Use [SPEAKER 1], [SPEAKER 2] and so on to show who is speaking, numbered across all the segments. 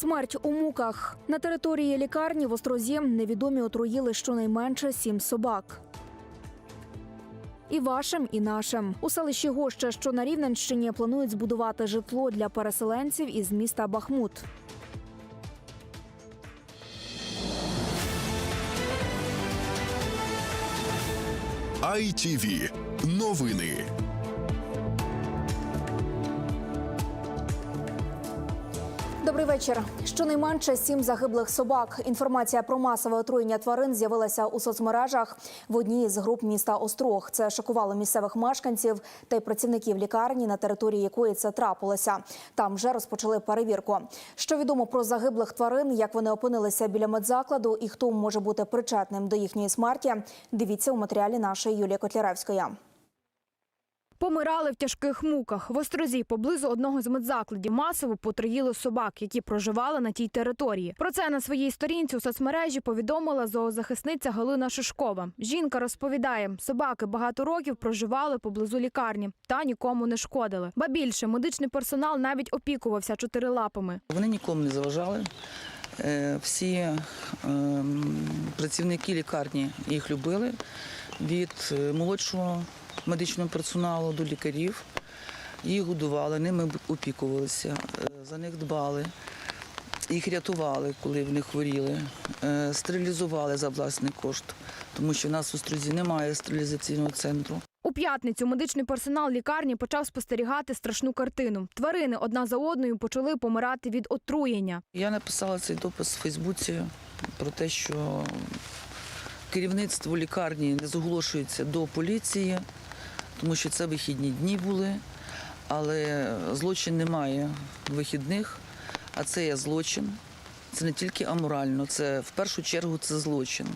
[SPEAKER 1] Смерть у муках на території лікарні в Острозі невідомі отруїли щонайменше сім собак. І вашим, і нашим у селищі Гоща, що на Рівненщині, планують збудувати житло для переселенців із міста Бахмут.
[SPEAKER 2] ITV. Новини.
[SPEAKER 1] Добрий вечір. Щонайменше сім загиблих собак. Інформація про масове отруєння тварин з'явилася у соцмережах в одній з груп міста Острог. Це шокувало місцевих мешканців та й працівників лікарні, на території якої це трапилося. Там вже розпочали перевірку. Що відомо про загиблих тварин, як вони опинилися біля медзакладу і хто може бути причетним до їхньої смерті. Дивіться у матеріалі нашої Юлії Котляревської.
[SPEAKER 3] Помирали в тяжких муках. В Острозі поблизу одного з медзакладів масово потроїли собак, які проживали на тій території. Про це на своїй сторінці у соцмережі повідомила зоозахисниця Галина Шишкова. Жінка розповідає, собаки багато років проживали поблизу лікарні та нікому не шкодили. Ба більше медичний персонал навіть опікувався чотирилапами.
[SPEAKER 4] Вони нікому не заважали. Е, Всі ем, працівники лікарні їх любили від е, молодшого медичного персоналу до лікарів. Їх годували, ними опікувалися, е, за них дбали, їх рятували, коли вони хворіли, е, стерилізували за власний кошт, тому що в нас в Острозі немає стерилізаційного центру.
[SPEAKER 3] У п'ятницю медичний персонал лікарні почав спостерігати страшну картину. Тварини одна за одною почали помирати від отруєння.
[SPEAKER 4] Я написала цей допис в Фейсбуці про те, що керівництво лікарні не зголошується до поліції, тому що це вихідні дні були, але злочин немає вихідних, а це є злочин. Це не тільки аморально, це в першу чергу це злочин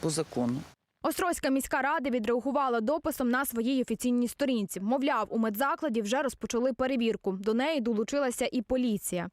[SPEAKER 4] по закону.
[SPEAKER 3] Острозька міська рада відреагувала дописом на своїй офіційній сторінці. Мовляв, у медзакладі вже розпочали перевірку. До неї долучилася і поліція.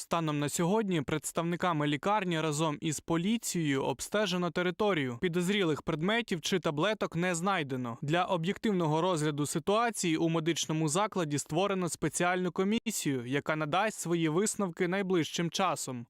[SPEAKER 5] Станом на сьогодні представниками лікарні разом із поліцією обстежено територію. Підозрілих предметів чи таблеток не знайдено. Для об'єктивного розгляду ситуації у медичному закладі створено спеціальну комісію, яка надасть свої висновки найближчим часом.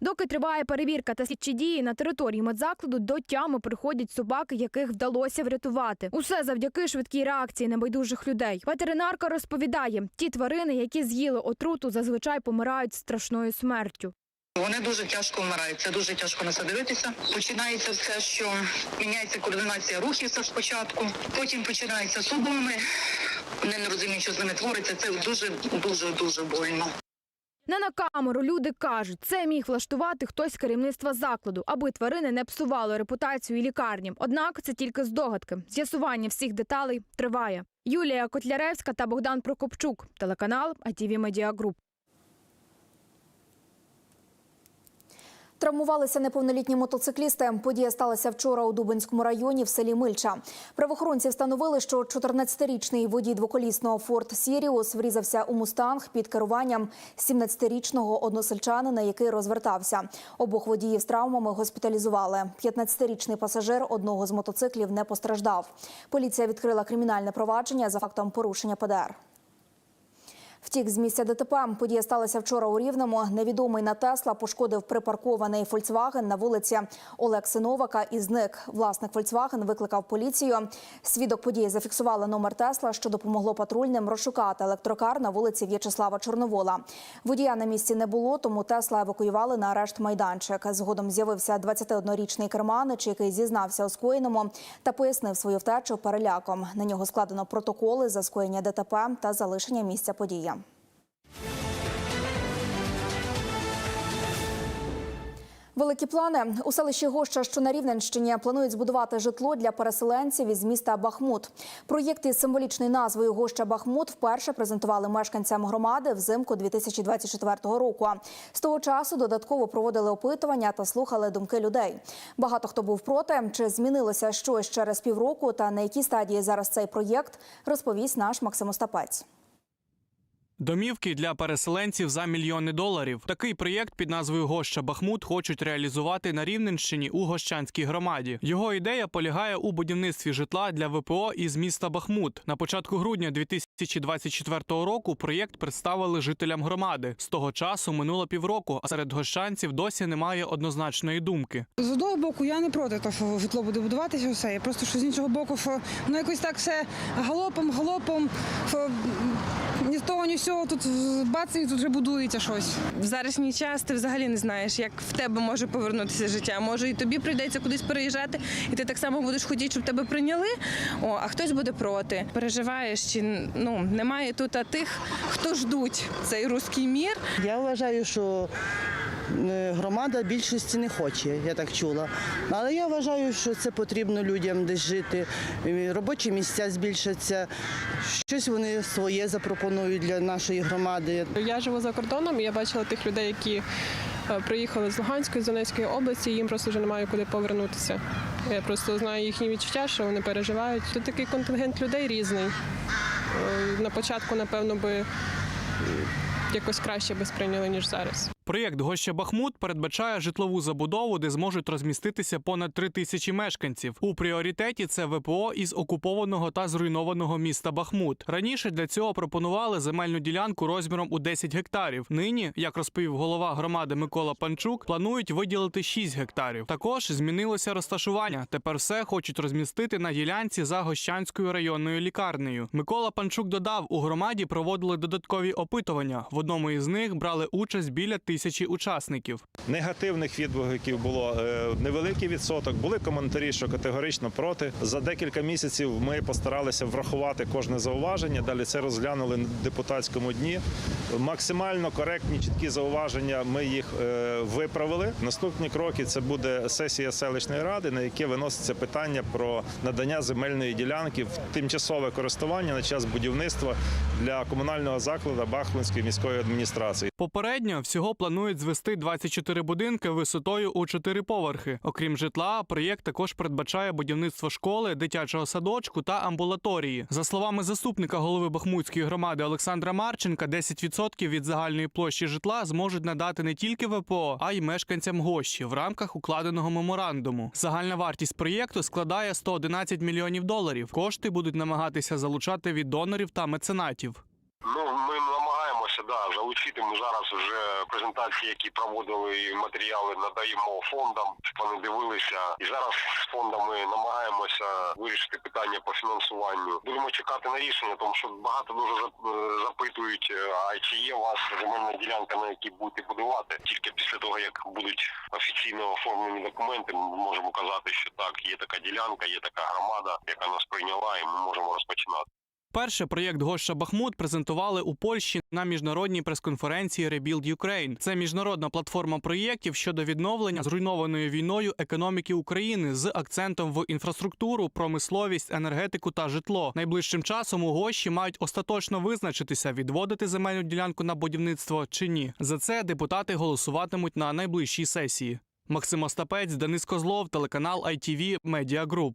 [SPEAKER 3] Доки триває перевірка та слідчі дії на території медзакладу, до тями приходять собаки, яких вдалося врятувати. Усе завдяки швидкій реакції небайдужих людей. Ветеринарка розповідає, ті тварини, які з'їли отруту, зазвичай помирають страшною смертю.
[SPEAKER 6] Вони дуже тяжко вмирають. Це дуже тяжко на це дивитися. Починається все, що міняється координація рухів це спочатку. Потім починається судоми. Вони не розуміють, що з ними твориться. Це дуже дуже дуже больно.
[SPEAKER 3] Не на камеру люди кажуть, це міг влаштувати хтось з керівництва закладу, аби тварини не псували репутацію лікарні. Однак це тільки здогадки. З'ясування всіх деталей триває. Юлія Котляревська та Богдан Прокопчук, телеканал ITV Media Group.
[SPEAKER 1] Травмувалися неповнолітні мотоциклісти. Подія сталася вчора у Дубинському районі в селі Мильча. Правоохоронці встановили, що 14-річний водій двоколісного Форд Сіріус врізався у мустанг під керуванням 17-річного односельчанина, який розвертався. Обох водіїв з травмами госпіталізували. 15-річний пасажир одного з мотоциклів не постраждав. Поліція відкрила кримінальне провадження за фактом порушення ПДР. Втік з місця ДТП. Подія сталася вчора у Рівному. Невідомий на Тесла пошкодив припаркований Фольксваген на вулиці Олекси Новака і зник. Власник Фольксваген викликав поліцію. Свідок події зафіксували номер Тесла, що допомогло патрульним розшукати електрокар на вулиці В'ячеслава Чорновола. Водія на місці не було, тому Тесла евакуювали на арешт майданчик. Згодом з'явився 21-річний керманич, який зізнався у скоєному та пояснив свою втечу переляком. На нього складено протоколи за скоєння ДТП та залишення місця події. Великі плани у селищі Гоща, що на Рівненщині, планують збудувати житло для переселенців із міста Бахмут. Проєкт із символічною назвою Гоща Бахмут вперше презентували мешканцям громади взимку 2024 року. З того часу додатково проводили опитування та слухали думки людей. Багато хто був проти, чи змінилося щось через півроку та на якій стадії зараз цей проєкт, розповість наш Максим Остапець.
[SPEAKER 5] Домівки для переселенців за мільйони доларів. Такий проєкт під назвою Гоща Бахмут хочуть реалізувати на Рівненщині у Гощанській громаді. Його ідея полягає у будівництві житла для ВПО із міста Бахмут. На початку грудня 2024 року проєкт представили жителям громади. З того часу минуло півроку, а серед гощанців досі немає однозначної думки.
[SPEAKER 7] З одного боку, я не проти того, що житло буде будуватися, все. Я просто що з іншого боку, що ну якось так все галопом, галопом, що м, все, тут бац, і тут вже будується щось.
[SPEAKER 8] В зарашній час ти взагалі не знаєш, як в тебе може повернутися життя. Може, і тобі прийдеться кудись переїжджати, і ти так само будеш хотіти, щоб тебе прийняли. О, а хтось буде проти. Переживаєш, чи ну немає тут тих, хто ждуть цей руський мір.
[SPEAKER 9] Я вважаю, що громада більшості не хоче, я так чула. Але я вважаю, що це потрібно людям десь жити. Е, Робочі місця збільшаться, щось вони своє запропонують для нашої громади.
[SPEAKER 10] Я живу за кордоном, і я бачила тих людей, які е, приїхали з Луганської, з Донецької області, і їм просто вже немає куди повернутися. Я просто знаю їхні відчуття, що вони переживають. Тут такий контингент людей різний. Е, На початку, напевно, би якось краще би сприйняли, ніж зараз.
[SPEAKER 5] Проєкт Гоща Бахмут передбачає житлову забудову, де зможуть розміститися понад три тисячі мешканців. У пріоритеті це ВПО із окупованого та зруйнованого міста Бахмут. Раніше для цього пропонували земельну ділянку розміром у 10 гектарів. Нині, як розповів голова громади Микола Панчук, планують виділити 6 гектарів. Також змінилося розташування. Тепер все хочуть розмістити на ділянці за Гощанською районною лікарнею. Микола Панчук додав, у громаді проводили додаткові опитування. В одному із них брали участь біля тисячі учасників.
[SPEAKER 11] Негативних відгуків було е, невеликий відсоток. Були коментарі, що категорично проти. За декілька місяців ми постаралися врахувати кожне зауваження. Далі це розглянули на депутатському дні. Максимально коректні, чіткі зауваження. Ми їх е, виправили. Наступні кроки це буде сесія селищної ради, на яке виноситься питання про надання земельної ділянки в тимчасове користування на час будівництва для комунального закладу Бахмутської міської адміністрації.
[SPEAKER 5] Попередньо всього планують звести 24 будинки висотою у 4 поверхи. Окрім житла, проєкт також передбачає будівництво школи, дитячого садочку та амбулаторії. За словами заступника голови Бахмутської громади Олександра Марченка, 10% від загальної площі житла зможуть надати не тільки ВПО, а й мешканцям гощі в рамках укладеного меморандуму. Загальна вартість проєкту складає 111 мільйонів доларів. Кошти будуть намагатися залучати від донорів та меценатів.
[SPEAKER 12] Ну, ми да, залучити. Ми зараз вже презентації, які проводили матеріали, надаємо фондам, щоб вони дивилися. І зараз з фондами намагаємося вирішити питання по фінансуванню. Будемо чекати на рішення, тому що багато дуже е, запитують, е, а чи є у вас земельна ділянка, на якій будете будувати. Тільки після того, як будуть офіційно оформлені документи, ми можемо казати, що так, є така ділянка, є така громада, яка нас прийняла, і ми можемо розпочинати.
[SPEAKER 5] Перше проєкт Гоща Бахмут презентували у Польщі на міжнародній прес-конференції Rebuild Ukraine. Це міжнародна платформа проєктів щодо відновлення зруйнованої війною економіки України з акцентом в інфраструктуру, промисловість, енергетику та житло. Найближчим часом у Гощі мають остаточно визначитися, відводити земельну ділянку на будівництво чи ні. За це депутати голосуватимуть на найближчій сесії. Максим Остапець, Денис Козлов, телеканал ITV Media Group.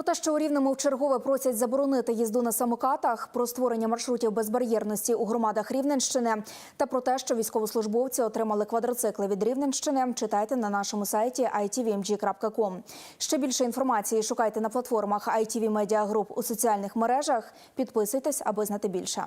[SPEAKER 1] Про те, що у Рівному вчергове просять заборонити їзду на самокатах, про створення маршрутів безбар'єрності у громадах Рівненщини та про те, що військовослужбовці отримали квадроцикли від Рівненщини, читайте на нашому сайті itvmg.com. Ще більше інформації шукайте на платформах ITV Media Group у соціальних мережах. Підписуйтесь, аби знати більше.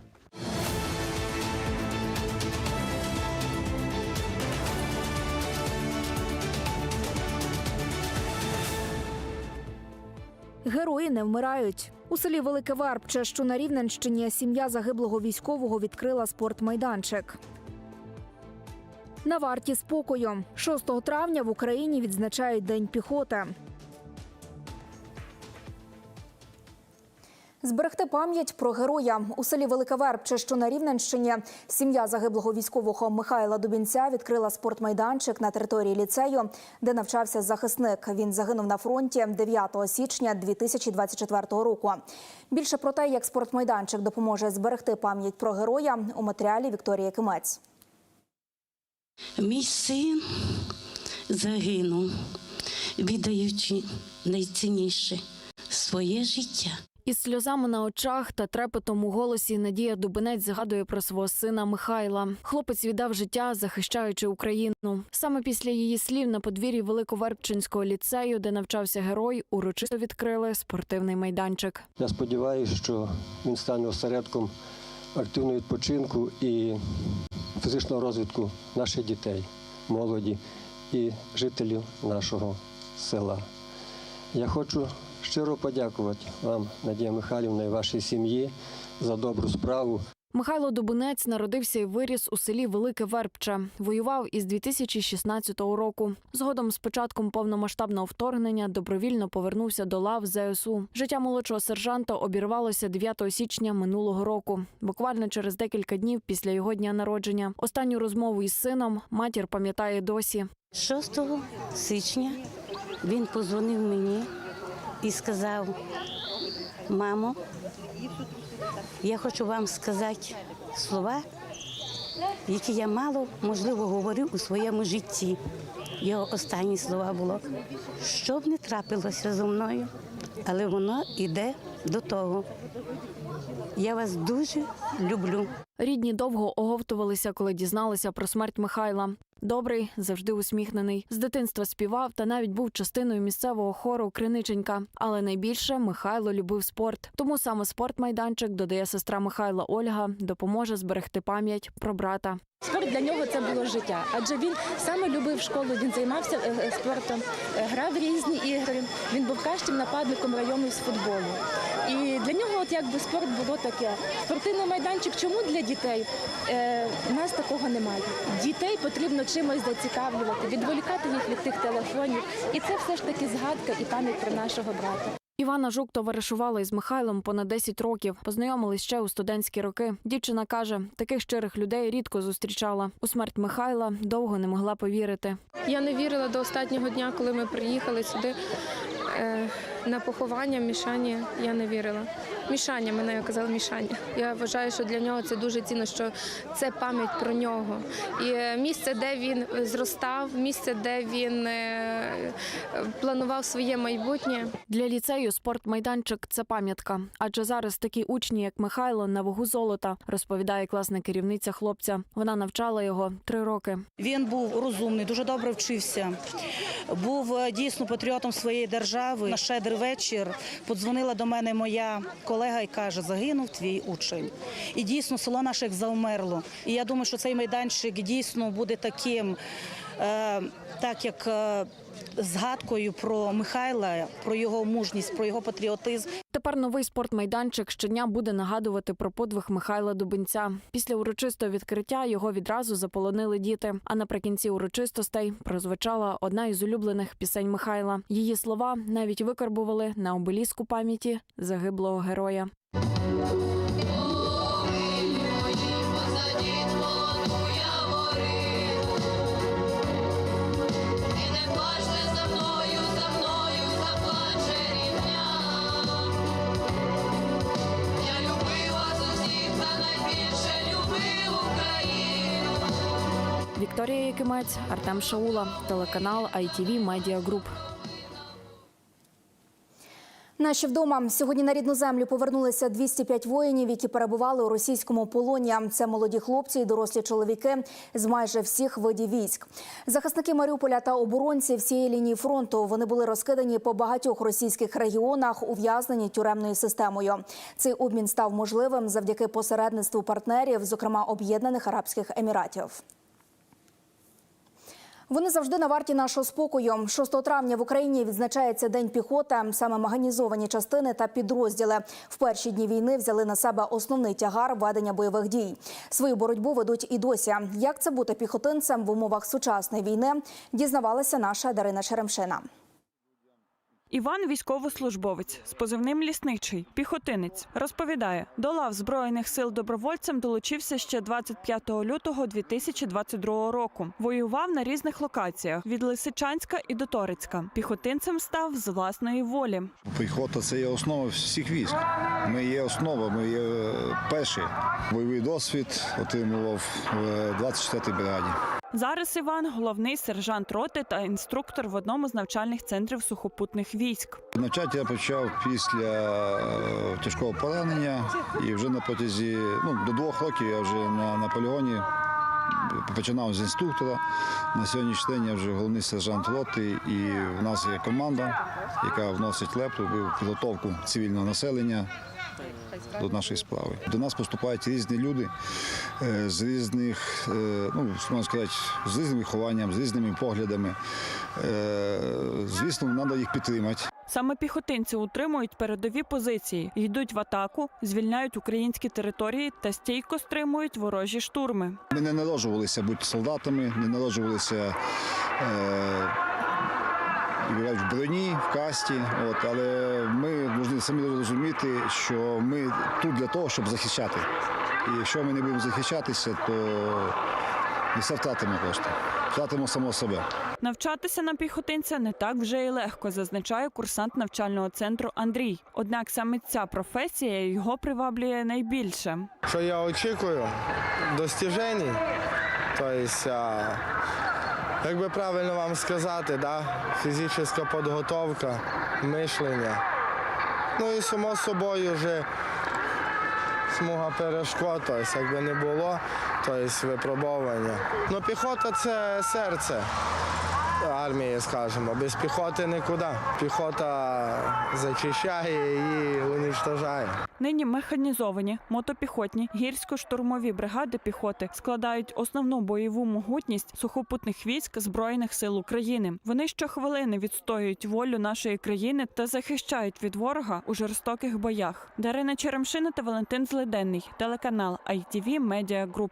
[SPEAKER 13] Герої не вмирають. У селі Велике Вербче, що на Рівненщині, сім'я загиблого військового відкрила спортмайданчик. На варті спокою 6 травня в Україні відзначають День піхоти.
[SPEAKER 1] Зберегти пам'ять про героя у селі Велика Вербче, що на Рівненщині, сім'я загиблого військового Михайла Дубінця відкрила спортмайданчик на території ліцею, де навчався захисник. Він загинув на фронті 9 січня 2024 року. Більше про те, як спортмайданчик допоможе зберегти пам'ять про героя у матеріалі Вікторії Кимець.
[SPEAKER 14] Мій син загинув, віддаючи найцінніше своє життя.
[SPEAKER 13] Із сльозами на очах та трепетом у голосі Надія Дубинець згадує про свого сина Михайла. Хлопець віддав життя, захищаючи Україну. Саме після її слів на подвір'ї Великовербчинського ліцею, де навчався герой, урочисто відкрили спортивний майданчик.
[SPEAKER 15] Я сподіваюся, що він стане осередком активного відпочинку і фізичного розвитку наших дітей, молоді і жителів нашого села. Я хочу щиро подякувати вам, Надія Михайлівна, і вашій сім'ї за добру справу.
[SPEAKER 13] Михайло Дубинець народився і виріс у селі Велике Вербче. Воював із 2016 року. Згодом з початком повномасштабного вторгнення добровільно повернувся до лав ЗСУ. Життя молодшого сержанта обірвалося 9 січня минулого року, буквально через декілька днів після його дня народження. Останню розмову із сином матір пам'ятає досі.
[SPEAKER 14] 6 січня він позвонив мені і сказав: мамо, я хочу вам сказати слова, які я мало можливо говорив у своєму житті. Його останні слова було, що б не трапилося зі мною, але воно йде до того. Я вас дуже люблю.
[SPEAKER 13] Рідні довго оговтувалися, коли дізналися про смерть Михайла. Добрий, завжди усміхнений. З дитинства співав та навіть був частиною місцевого хору Криниченька. Але найбільше Михайло любив спорт. Тому саме спортмайданчик, додає сестра Михайла Ольга, допоможе зберегти пам'ять про брата.
[SPEAKER 16] Спорт для нього це було життя, адже він саме любив школу. Він займався е, е, спортом, е, грав в різні ігри. Він був кращим нападником району з футболу. І для нього, от якби спорт було таке. Спортивний майданчик. Чому для дітей? Е, у нас такого немає. Дітей потрібно чимось зацікавлювати, відволікати їх від тих телефонів. І це все ж таки згадка і пам'ять про нашого брата.
[SPEAKER 13] Івана Жук товаришувала із Михайлом понад 10 років. Познайомились ще у студентські роки. Дівчина каже, таких щирих людей рідко зустрічала. У смерть Михайла довго не могла повірити.
[SPEAKER 10] Я не вірила до останнього дня, коли ми приїхали сюди е, на поховання Мішані. Я не вірила. Мішаня, мене казали Мішаня. Я вважаю, що для нього це дуже цінно, що це пам'ять про нього. І е, місце, де він зростав, місце, де він е, планував своє майбутнє.
[SPEAKER 13] Для ліцею спортмайданчик це пам'ятка. Адже зараз такі учні, як Михайло, на вагу золота, розповідає класна керівниця хлопця. Вона навчала його три роки.
[SPEAKER 17] Він був розумний, дуже добре вчився. Був е, дійсно патріотом своєї держави. На вечір подзвонила до мене моя колега і каже: загинув твій учень. І дійсно село наше завмерло. І я думаю, що цей майданчик дійсно буде таким, е, так як. Згадкою про Михайла, про його мужність, про його патріотизм.
[SPEAKER 13] Тепер новий спортмайданчик щодня буде нагадувати про подвиг Михайла Дубинця. Після урочистого відкриття його відразу заполонили діти. А наприкінці урочистостей прозвучала одна із улюблених пісень Михайла. Її слова навіть викарбували на обеліску пам'яті загиблого героя. Вікторія Якимець, Артем Шаула, телеканал ITV Media Group.
[SPEAKER 1] Наші вдома сьогодні на рідну землю повернулися 205 воїнів, які перебували у російському полоні. Це молоді хлопці і дорослі чоловіки з майже всіх видів військ. Захисники Маріуполя та оборонці всієї лінії фронту вони були розкидані по багатьох російських регіонах, ув'язнені тюремною системою. Цей обмін став можливим завдяки посередництву партнерів, зокрема Об'єднаних Арабських Еміратів. Вони завжди на варті нашого спокою. 6 травня в Україні відзначається День піхоти. Саме механізовані частини та підрозділи в перші дні війни взяли на себе основний тягар ведення бойових дій. Свою боротьбу ведуть і досі. Як це бути піхотинцем в умовах сучасної війни? Дізнавалася наша Дарина Черемшина.
[SPEAKER 18] Іван військовослужбовець з позивним лісничий, піхотинець. Розповідає, до лав збройних сил добровольцем долучився ще 25 лютого 2022 року. Воював на різних локаціях від Лисичанська і до Торецька. Піхотинцем став з власної волі.
[SPEAKER 19] Піхота це є основа всіх військ. Ми є основа, ми є е, перші. Бойовий досвід отримував в 24-й бригаді.
[SPEAKER 18] Зараз Іван головний сержант роти та інструктор в одному з навчальних центрів сухопутних військ.
[SPEAKER 19] Навчати я почав після е, тяжкого поранення, і вже на протязі ну, до двох років я вже на, на полігоні починав з інструктора. На сьогоднішній день я вже головний сержант роти, і в нас є команда, яка вносить лепту в підготовку цивільного населення. До нашої справи до нас поступають різні люди е, з різних, е, ну можна сказати, з різним вихованням, з різними поглядами. Е, Звісно, треба їх підтримати.
[SPEAKER 18] Саме піхотинці утримують передові позиції, йдуть в атаку, звільняють українські території та стійко стримують ворожі штурми.
[SPEAKER 19] Ми не народжувалися бути солдатами, не народжувалися е, і бувають в броні, в касті. От, але ми повинні самі розуміти, що ми тут для того, щоб захищати. І якщо ми не будемо захищатися, то ми все втратимо просто. Втратимо само себе.
[SPEAKER 18] Навчатися на піхотинця не так вже й легко, зазначає курсант навчального центру Андрій. Однак саме ця професія його приваблює найбільше.
[SPEAKER 20] Що я очікую? Достіжень. Тобто, як би правильно вам сказати, да? фізична підготовка, мишлення. Ну і само собою вже смуга перешкод, тобто, якби не було, тобто випробовування. Ну, піхота це серце армії, скажімо. Без піхоти нікуди. Піхота зачищає і уничтожає.
[SPEAKER 18] Нині механізовані, мотопіхотні, гірсько-штурмові бригади піхоти складають основну бойову могутність сухопутних військ Збройних сил України. Вони щохвилини відстоюють волю нашої країни та захищають від ворога у жорстоких боях. Дарина Черемшина та Валентин Злиденний, телеканал ITV Media Group.